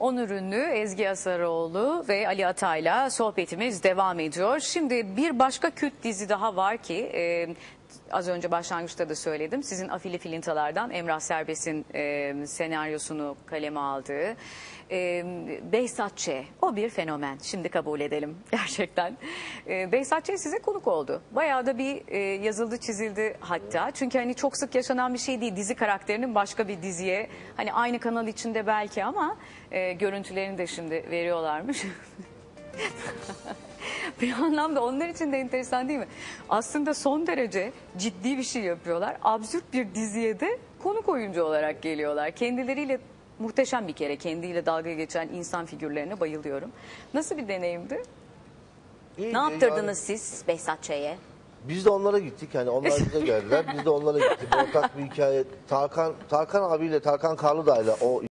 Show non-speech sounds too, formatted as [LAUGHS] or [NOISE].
Onur Ünlü, Ezgi Asaroğlu ve Ali Atay'la sohbetimiz devam ediyor. Şimdi bir başka kült dizi daha var ki e, az önce başlangıçta da söyledim. Sizin Afili Filintalardan Emrah Serbest'in e, senaryosunu kaleme aldığı e, Behzat Ç. O bir fenomen. Şimdi kabul edelim [LAUGHS] gerçekten. E, Behzat Ç. size konuk oldu. Bayağı da bir e, yazıldı çizildi hatta. Çünkü hani çok sık yaşanan bir şey değil. Dizi karakterinin başka bir diziye hani aynı kanal içinde belki ama e, görüntülerini de şimdi veriyorlarmış. [LAUGHS] [LAUGHS] bir anlamda onlar için de enteresan değil mi? Aslında son derece ciddi bir şey yapıyorlar. Absürt bir diziye de konuk oyuncu olarak geliyorlar. Kendileriyle muhteşem bir kere kendiyle dalga geçen insan figürlerine bayılıyorum. Nasıl bir deneyimdi? İyi Ne yaptırdınız siz Behzat Ç'ye? biz de onlara gittik. Yani onlar bize geldiler. Biz de onlara gittik. Ortak bir hikaye. Tarkan, Tarkan abiyle, Tarkan Karlıdağ'la o